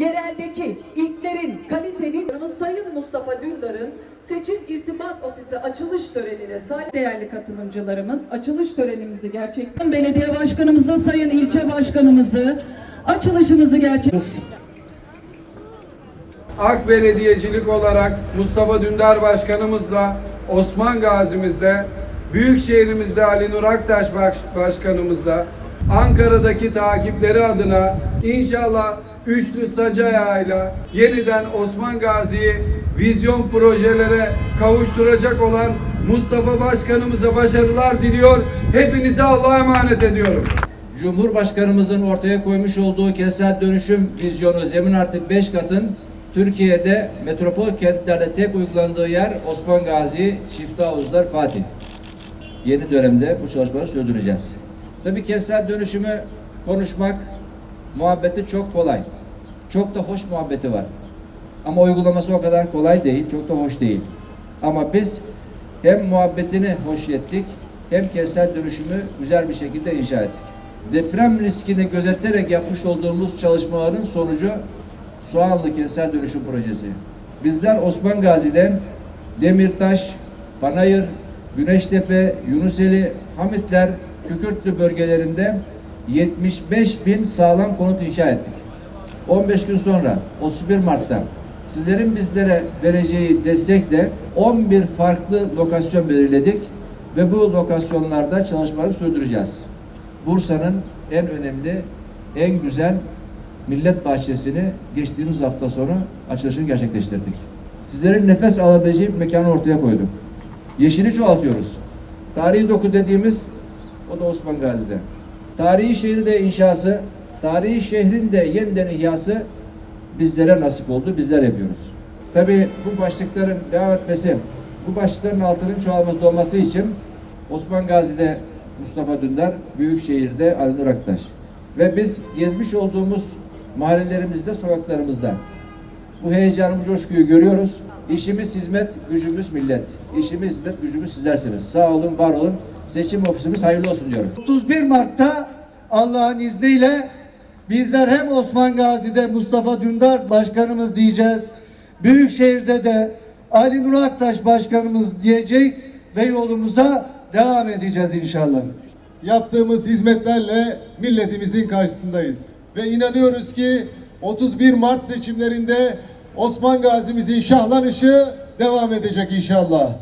yereldeki ilklerin, kalitenin Sayın Mustafa Dündar'ın seçim irtibat ofisi açılış törenine sahip değerli katılımcılarımız açılış törenimizi gerçekten belediye başkanımızı, sayın ilçe başkanımızı açılışımızı gerçekleştiriyoruz. AK Belediyecilik olarak Mustafa Dündar Başkanımızla Osman Gazimizde, Büyükşehirimizde Ali Nur Aktaş Başkanımızla Ankara'daki takipleri adına inşallah üçlü sac ayağıyla yeniden Osman Gazi'yi vizyon projelere kavuşturacak olan Mustafa Başkanımıza başarılar diliyor. Hepinize Allah'a emanet ediyorum. Cumhurbaşkanımızın ortaya koymuş olduğu kentsel dönüşüm vizyonu zemin artı 5 katın Türkiye'de metropol kentlerde tek uygulandığı yer Osman Gazi, Çifte Havuzlar, Fatih. Yeni dönemde bu çalışmaları sürdüreceğiz. Tabii kentsel dönüşümü konuşmak, muhabbeti çok kolay. Çok da hoş muhabbeti var. Ama uygulaması o kadar kolay değil, çok da hoş değil. Ama biz hem muhabbetini hoş ettik, hem kentsel dönüşümü güzel bir şekilde inşa ettik. Deprem riskini gözeterek yapmış olduğumuz çalışmaların sonucu Soğanlı Kentsel Dönüşüm Projesi. Bizler Osman Gazi'den Demirtaş, Panayır, Güneştepe, Yunuseli, Hamitler, Kükürtlü bölgelerinde 75 bin sağlam konut inşa ettik. 15 gün sonra 31 Mart'ta sizlerin bizlere vereceği destekle 11 farklı lokasyon belirledik ve bu lokasyonlarda çalışmaları sürdüreceğiz. Bursa'nın en önemli, en güzel millet bahçesini geçtiğimiz hafta sonu açılışını gerçekleştirdik. Sizlerin nefes alabileceği bir mekanı ortaya koyduk. Yeşili çoğaltıyoruz. Tarihi doku dediğimiz o da Osman Gazi'de. Tarihi şehirde inşası, tarihi şehrin de yeniden ihyası bizlere nasip oldu, bizler yapıyoruz. Tabii bu başlıkların devam etmesi, bu başlıkların altının çoğalması dolması için Osman Gazi'de Mustafa Dündar, Büyükşehir'de Ali Nur Aktaş. Ve biz gezmiş olduğumuz mahallelerimizde, sokaklarımızda bu heyecanı, bu coşkuyu görüyoruz. İşimiz hizmet, gücümüz millet. İşimiz hizmet, gücümüz sizlersiniz. Sağ olun, var olun. Seçim ofisimiz hayırlı olsun diyorum. 31 Mart'ta Allah'ın izniyle bizler hem Osman Gazi'de Mustafa Dündar başkanımız diyeceğiz. Büyükşehir'de de Ali Nur Aktaş başkanımız diyecek ve yolumuza devam edeceğiz inşallah. yaptığımız hizmetlerle milletimizin karşısındayız. Ve inanıyoruz ki 31 Mart seçimlerinde Osman Gazi'mizin şahlanışı devam edecek inşallah.